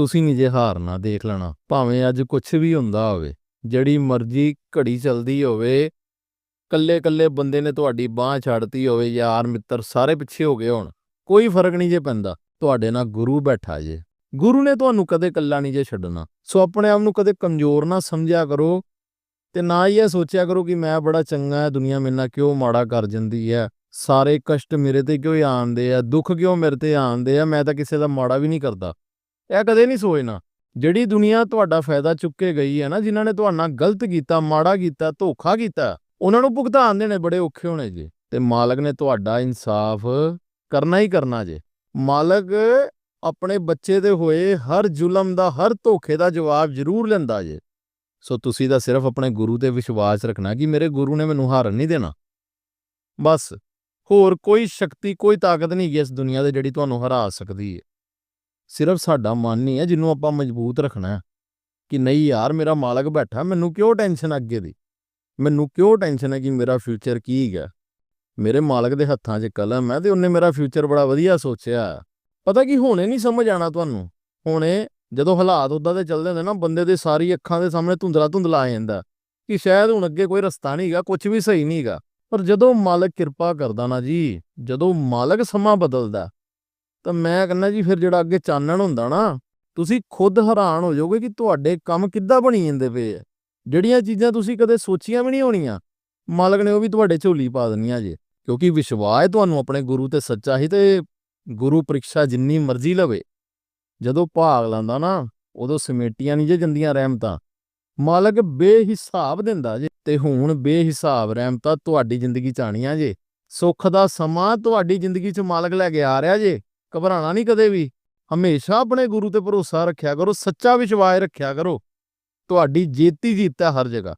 ਤੁਸੀਂ ਨਹੀਂ ਜੇ ਹਾਰਨਾ ਦੇਖ ਲੈਣਾ। ਭਾਵੇਂ ਅੱਜ ਕੁਝ ਵੀ ਹੁੰਦਾ ਹੋਵੇ, ਜਿਹੜੀ ਮਰਜ਼ੀ ਘੜੀ ਚੱਲਦੀ ਹੋਵੇ ਕੱਲੇ ਕੱਲੇ ਬੰਦੇ ਨੇ ਤੁਹਾਡੀ ਬਾਹ ਛੱਡਤੀ ਹੋਵੇ, ਯਾਰ, ਮਿੱਤਰ, ਸਾਰੇ ਪਿੱਛੇ ਹੋ ਗਏ ਹੋਣ। ਕੋਈ ਫ਼ਰਕ ਨਹੀਂ ਜੇ ਪੈਂਦਾ, ਤੁਹਾਡੇ ਨਾਲ ਗੁਰੂ ਬੈਠਾ ਜੇ। ਗੁਰੂ ਨੇ ਤੁਹਾਨੂੰ ਕਦੇ ਇਕੱਲਾ ਨਹੀਂ ਜੇ ਛੱਡਣਾ। ਸੋ ਆਪਣੇ ਆਪ ਨੂੰ ਕਦੇ ਕਮਜ਼ੋਰ ਨਾ ਸਮਝਿਆ ਕਰੋ ਤੇ ਨਾ ਹੀ ਇਹ ਸੋਚਿਆ ਕਰੋ ਕਿ ਮੈਂ ਬੜਾ ਚੰਗਾ ਹੈ, ਦੁਨੀਆ ਮੇਰੇ ਨਾਲ ਕਿਉਂ ਮਾੜਾ ਕਰ ਜਾਂਦੀ ਹੈ। ਸਾਰੇ ਕਸ਼ਟ ਮੇਰੇ ਤੇ ਕਿਉਂ ਆਉਂਦੇ ਆ, ਦੁੱਖ ਕਿਉਂ ਮੇਰੇ ਤੇ ਆਉਂਦੇ ਆ, ਮੈਂ ਤਾਂ ਕਿਸੇ ਦਾ ਮਾੜਾ ਵੀ ਨਹੀਂ ਕਰਦਾ। ਇਹ ਕਦੇ ਨਹੀਂ ਸੋਚਣਾ ਜਿਹੜੀ ਦੁਨੀਆ ਤੁਹਾਡਾ ਫਾਇਦਾ ਚੁੱਕ ਕੇ ਗਈ ਹੈ ਨਾ, ਜਿਨ੍ਹਾਂ ਨੇ ਤੁਹਾਡਾ ਗਲਤ ਕੀਤਾ, ਮਾੜਾ ਕੀਤਾ, ਧੋਖਾ ਕੀਤਾ, ਉਹਨਾਂ ਨੂੰ ਭੁਗਤਾਨ ਦੇਣੇ ਬੜੇ ਔਖੇ ਹੋਣੇ ਜੇ। ਤੇ ਮਾਲਕ ਨੇ ਤੁਹਾਡਾ ਇਨਸਾਫ ਕਰਨਾ ਹੀ ਕਰਨਾ ਜੇ। ਮਾਲਕ ਆਪਣੇ ਬੱਚੇ ਦੇ ਹੋਏ ਹਰ ਜ਼ੁਲਮ ਦਾ, ਹਰ ਧੋਖੇ ਦਾ ਜਵਾਬ ਜ਼ਰੂਰ ਲੈਂਦਾ ਜੇ। ਸੋ ਤੁਸੀਂ ਤਾਂ ਸਿਰਫ ਆਪਣੇ ਗੁਰੂ ਤੇ ਵਿਸ਼ਵਾਸ ਰੱਖਣਾ ਕਿ ਮੇਰੇ ਗੁਰੂ ਨੇ ਮੈਨੂੰ ਹਾਰਨ ਨਹੀਂ ਦੇਣਾ। ਬਸ, ਹੋਰ ਕੋਈ ਸ਼ਕਤੀ, ਕੋਈ ਤਾਕਤ ਨਹੀਂ ਹੈ ਇਸ ਦੁਨੀਆ ਦੇ ਜਿਹੜੀ ਤੁਹਾਨੂੰ ਹਰਾ ਸਕਦੀ ਹੈ ਸਿਰਫ ਸਾਡਾ ਮਨ ਹੀ ਹੈ ਜਿਹਨੂੰ ਆਪਾਂ ਮਜ਼ਬੂਤ ਰੱਖਣਾ ਹੈ ਕਿ ਨਹੀਂ ਯਾਰ ਮੇਰਾ ਮਾਲਕ ਬੈਠਾ ਮੈਨੂੰ ਕਿਉਂ ਟੈਨਸ਼ਨ ਅੱਗੇ ਦੀ? ਮੈਨੂੰ ਕਿਉਂ ਟੈਨਸ਼ਨ ਹੈ ਕਿ ਮੇਰਾ ਫਿਊਚਰ ਕੀ ਹੈ ਮੇਰੇ ਮਾਲਕ ਦੇ ਹੱਥਾਂ 'ਚ ਕਲਮ ਹੈ ਤੇ ਉਹਨੇ ਮੇਰਾ ਫਿਊਚਰ ਬੜਾ ਵਧੀਆ ਸੋਚਿਆ। ਪਤਾ ਕੀ, ਹੁਣੇ ਨਹੀਂ ਸਮਝ ਆਣਾ ਤੁਹਾਨੂੰ। ਹੁਣੇ ਜਦੋਂ ਹਾਲਾਤ ਉਦਾਂ ਦੇ ਚੱਲਦੇ ਹੁੰਦੇ ਨਾ, ਬੰਦੇ ਦੇ ਸਾਰੀ ਅੱਖਾਂ ਦੇ ਸਾਹਮਣੇ ਧੁੰਦਲਾ ਧੁੰਦਲਾ ਆ ਜਾਂਦਾ ਕਿ ਸ਼ਾਇਦ ਹੁਣ ਅੱਗੇ ਕੋਈ ਰਸਤਾ ਨਹੀਂ ਨਹੀਂਗਾ ਕੁਝ ਵੀ ਸਹੀ ਨਹੀਂ ਹੈਗਾ। ਪਰ ਜਦੋਂ ਮਾਲਕ ਕਿਰਪਾ ਕਰਦਾ ਨਾ ਜੀ, ਜਦੋਂ ਮਾਲਕ ਸਮਾਂ ਬਦਲਦਾ ਤਾਂ ਮੈਂ ਕਹਿੰਦਾ ਜੀ ਫਿਰ ਜਿਹੜਾ ਅੱਗੇ ਚਾਨਣ ਹੁੰਦਾ ਨਾ, ਤੁਸੀਂ ਖੁਦ ਹੈਰਾਨ ਹੋ ਜਾਓਗੇ ਕਿ ਤੁਹਾਡੇ ਕੰਮ ਕਿੱਦਾਂ ਬਣੀ ਜਾਂਦੇ ਪਏ ਆ। ਜਿਹੜੀਆਂ ਚੀਜ਼ਾਂ ਤੁਸੀਂ ਕਦੇ ਸੋਚੀਆਂ ਵੀ ਨਹੀਂ ਹੋਣੀਆਂ, ਮਾਲਕ ਨੇ ਉਹ ਵੀ ਤੁਹਾਡੇ ਝੋਲੀ ਪਾ ਦੇਣੀਆਂ ਜੇ, ਕਿਉਂਕਿ ਵਿਸ਼ਵਾਸ ਤੁਹਾਨੂੰ ਆਪਣੇ ਗੁਰੂ ਤੇ ਸੱਚਾ ਹੀ ਤੇ ਗੁਰੂ ਪ੍ਰੀਖਿਆ ਜਿੰਨੀ ਮਰਜ਼ੀ ਲਵੇ। ਜਦੋਂ ਭਾਗ ਲਾਂਦਾ ਨਾ, ਉਦੋਂ ਸਮੇਟੀਆਂ ਨਹੀਂ ਜੇ ਜਾਂਦੀਆਂ ਰਹਿਮਤਾਂ। ਮਾਲਕ ਬੇਹਿਸਾਬ ਦਿੰਦਾ ਜੇ, ਤੇ ਹੁਣ ਬੇਹਿਸਾਬ ਰਹਿਮਤਾਂ ਤੁਹਾਡੀ ਜ਼ਿੰਦਗੀ ਚ ਆਣੀਆਂ ਜੇ। ਸੁੱਖ ਦਾ ਸਮਾਂ ਤੁਹਾਡੀ ਜ਼ਿੰਦਗੀ ਚ ਮਾਲਕ ਲੈ ਕੇ ਆ ਰਿਹਾ ਜੇ। ਘਬਰਾਣਾ ਨਹੀਂ ਕਦੇ ਵੀ। ਹਮੇਸ਼ਾ ਆਪਣੇ ਗੁਰੂ ਤੇ ਭਰੋਸਾ ਰੱਖਿਆ ਕਰੋ, ਸੱਚਾ ਵਿਸ਼ਵਾਸ ਰੱਖਿਆ ਕਰੋ। ਤੁਹਾਡੀ ਜੀਤੀ ਜੀਤ ਹੈ ਹਰ ਜਗ੍ਹਾ।